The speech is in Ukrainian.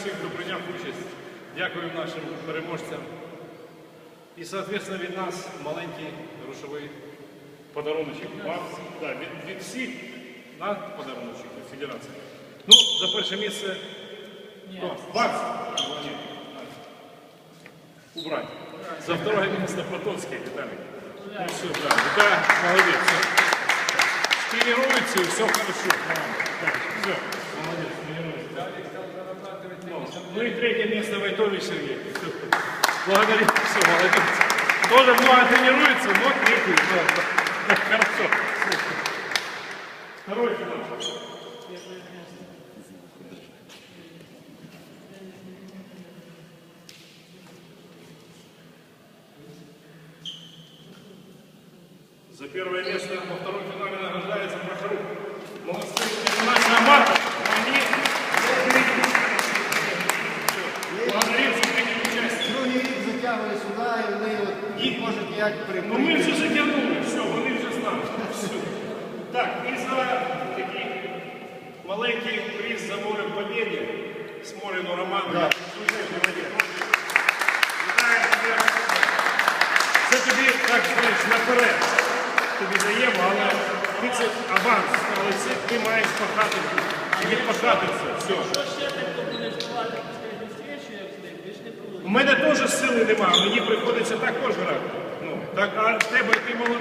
всіх, хто прийняв участь. Дякуємо нашим переможцям. І, соответственно, від нас маленький грошовий подаруночок. Вам, да, від, від всіх на подаруночок від федерації. Ну, за перше місце. Хто? Ні. Убрать. За второе место Потоцкий Виталий. Ну все, да. Виталий молодец. Все. Тренируется и все хорошо. Так, все. Ну и третье место Войтович Сергей. Благодарю. Все, молодец. Тоже много тренируется, но третий. Да, да. Хорошо. Второй финал. За первое место во втором финале награждается Прохорук. Молодцы. Рік затягує сюди, і вони от їх можуть ніяк Ну ми вже затягнули, все, вони вже знають. Все. Так, і за такий маленький приз за в побєді Смоліну Роману. Да. Дуже. Вітаю тебе. Це тобі, так знаєш, наперед. Тобі даємо, але ти це аванс, але це ти маєш пахати. Відпахати це. Все. У мене теж сили немає, мені приходиться також грати. Ну, так, а тебе ти грати.